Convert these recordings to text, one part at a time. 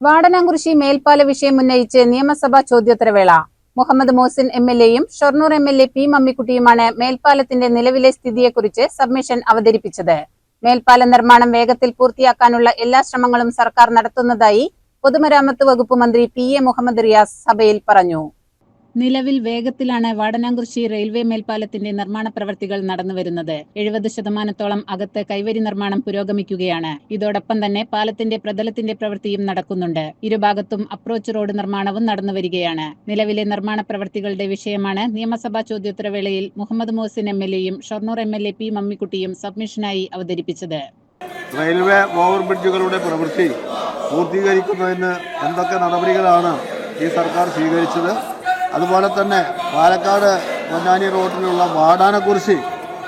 വാടനാംകുറിശി മേൽപ്പാല വിഷയം ഉന്നയിച്ച് നിയമസഭാ ചോദ്യോത്തരവേള. മുഹമ്മദ് മോസിൻ എം എൽ എയും Shoranur M L A P മമ്മിക്കുട്ടിയുമാണ് മേൽപ്പാലത്തിന്റെ നിലവിലെ സ്ഥിതിയെക്കുറിച്ച് സബ്മിഷൻ അവതരിപ്പിച്ചത്. മേൽപ്പാല നിർമ്മാണം വേഗത്തിൽ പൂർത്തിയാക്കാനുള്ള എല്ലാ ശ്രമങ്ങളും സർക്കാർ നടത്തുന്നതായി പൊതുമരാമത്ത് വകുപ്പ് മന്ത്രി പി എ മുഹമ്മദ് റിയാസ് സഭയിൽ പറഞ്ഞു. നിലവിൽ വേഗത്തിലാണ് വാടനാംകുറിശി റെയിൽവേ മേൽപ്പാലത്തിന്റെ നിർമ്മാണ പ്രവൃത്തികൾ നടന്നുവരുന്നത് എഴുപത് ശതമാനത്തോളം അകത്ത് കൈവരി നിർമ്മാണം പുരോഗമിക്കുകയാണ്. ഇതോടൊപ്പം തന്നെ പാലത്തിന്റെ പ്രതലത്തിന്റെ പ്രവൃത്തിയും നടക്കുന്നുണ്ട്. ഇരുഭാഗത്തും അപ്രോച്ച് റോഡ് നിർമ്മാണവും നടന്നുവരികയാണ് നിലവിലെ നിർമ്മാണ പ്രവൃത്തികളുടെ വിഷയമാണ് നിയമസഭാ ചോദ്യോത്തരവേളയിൽ മുഹമ്മദ് മോസിൻ എം എൽ എയും Shoranur M L A P മമ്മിക്കുട്ടിയും സബ്മിഷനായി അവതരിപ്പിച്ചത്. റെയിൽവേ ഓവർ ബ്രിഡ്ജുകളുടെ പ്രവൃത്തി പൂർത്തീകരിക്കുന്നതിന് എന്തൊക്കെ നടപടികളാണ് ഈ സർക്കാർ സ്വീകരിച്ചത്? അതുപോലെ തന്നെ പാലക്കാട് പൊന്നാനി റോഡിലുള്ള വാടാനക്കുറിശി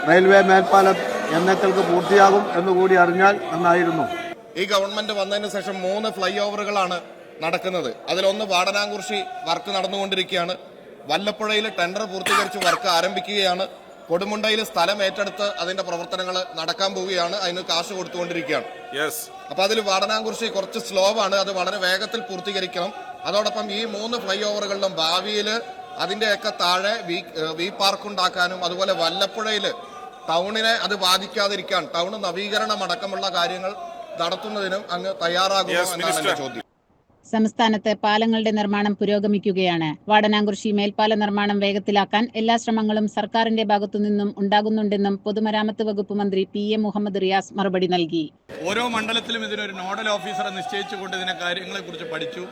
റെയിൽവേ മേൽപ്പാലം എന്നേക്കൾക്ക് പൂർത്തിയാകും എന്നുകൂടി അറിഞ്ഞാൽ നന്നായിരുന്നു. ഈ ഗവൺമെന്റ് വന്നതിന് ശേഷം മൂന്ന് ഫ്ലൈ ഓവറുകളാണ് നടക്കുന്നത്. അതിലൊന്ന് വാടനാംകുറിശി വർക്ക് നടന്നുകൊണ്ടിരിക്കുകയാണ്. വല്ലപ്പുഴയിൽ ടെൻഡർ പൂർത്തീകരിച്ച് വർക്ക് ആരംഭിക്കുകയാണ്. കൊടുമുണ്ടയിൽ സ്ഥലം ഏറ്റെടുത്ത് അതിന്റെ പ്രവർത്തനങ്ങൾ നടക്കാൻ പോവുകയാണ്. അതിന് കാശ് കൊടുത്തുകൊണ്ടിരിക്കുകയാണ്. യെസ് അപ്പൊ അതിൽ വാടനാംകുറിശി കുറച്ച് സ്ലോ ആണ് അത് വളരെ വേഗത്തിൽ പൂർത്തീകരിക്കണം. അതോടൊപ്പം ഈ മൂന്ന് ഫ്ലൈ ഓവറുകളിലും ഭാവിയിൽ അതിന്റെയൊക്കെ താഴെ വി വി പാർക്ക് ഉണ്ടാക്കാനും അതുപോലെ വല്ലപ്പുഴയിൽ ടൗണിനെ അത് ബാധിക്കാതിരിക്കാൻ ടൗൺ നവീകരണം അടക്കമുള്ള കാര്യങ്ങൾ നടത്തുന്നതിനും അങ്ങ് തയ്യാറാകുമോ എന്നാണ് എന്റെ ചോദ്യം. സംസ്ഥാനത്ത് പാലങ്ങളുടെ നിർമ്മാണം പുരോഗമിക്കുകയാണ്. വാടനാംകുറിശി മേൽപ്പാല നിർമ്മാണം വേഗത്തിലാക്കാൻ എല്ലാ ശ്രമങ്ങളും സർക്കാരിന്റെ ഭാഗത്തുനിന്നും ഉണ്ടാകുന്നുണ്ടെന്നും പൊതുമരാമത്ത് വകുപ്പ് മന്ത്രി പി എം മുഹമ്മദ് റിയാസ് മറുപടി നൽകി. ഓരോ മണ്ഡലത്തിലും ഇതിനൊരു നോഡൽ ഓഫീസറെ നിശ്ചയിച്ചുകൊണ്ട് ഇതിനെ കാര്യങ്ങളെക്കുറിച്ച് പഠിച്ചു.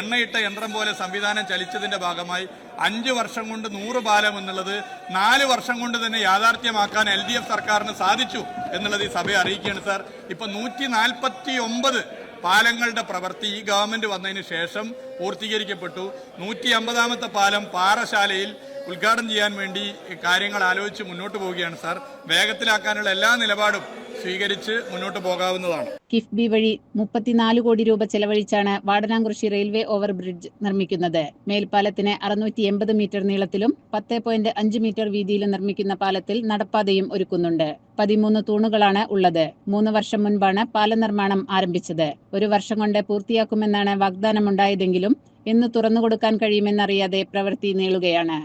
എണ്ണയിട്ട യന്ത്രം പോലെ സംവിധാനം ചലിച്ചതിന്റെ ഭാഗമായി അഞ്ച് വർഷം കൊണ്ട് നൂറ് പാലം എന്നുള്ളത് നാല് വർഷം കൊണ്ട് തന്നെ യാഥാർത്ഥ്യമാക്കാൻ എൽ ഡി എഫ് സർക്കാരിന് സാധിച്ചു എന്നുള്ളത് ഈ സഭയെ അറിയിക്കുകയാണ് സാർ. ഇപ്പൊ നൂറ്റി നാൽപ്പത്തി ഒമ്പത് പാലങ്ങളുടെ പ്രവൃത്തി ഈ ഗവൺമെന്റ് വന്നതിന് ശേഷം പൂർത്തീകരിക്കപ്പെട്ടു. നൂറ്റി അമ്പതാമത്തെ പാലം പാറശാലയിൽ ഉദ്ഘാടനം ചെയ്യാൻ വേണ്ടി കാര്യങ്ങൾ ആലോചിച്ച് മുന്നോട്ട് പോവുകയാണ് സാർ. വേഗത്തിലാക്കാനുള്ള എല്ലാ നിലപാടും സ്വീകരിച്ച് മുന്നോട്ട് പോകാവുന്നതാണ്. കിഫ്ബി വഴി മുപ്പത്തിനാല് കോടി രൂപ ചെലവഴിച്ചാണ് വാടനാംകുറിശി റെയിൽവേ ഓവർ ബ്രിഡ്ജ് നിർമ്മിക്കുന്നത്. മേൽപ്പാലത്തിന് അറുന്നൂറ്റി എൺപത് മീറ്റർ നീളത്തിലും പത്ത് പോയിന്റ് അഞ്ച് മീറ്റർ വീതിയിലും നിർമ്മിക്കുന്ന പാലത്തിൽ നടപ്പാതയും ഒരുക്കുന്നുണ്ട്. പതിമൂന്ന് തൂണുകളാണ് ഉള്ളത്. മൂന്ന് വർഷം മുൻപാണ് പാല നിർമ്മാണം ആരംഭിച്ചത്. ഒരു വർഷം കൊണ്ട് പൂർത്തിയാക്കുമെന്നാണ് വാഗ്ദാനമുണ്ടായതെങ്കിലും എന്ന് തുറന്നുകൊടുക്കാൻ കഴിയുമെന്നറിയാതെ പ്രവൃത്തി നീളുകയാണ്.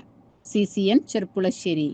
C C N Cherpulassery.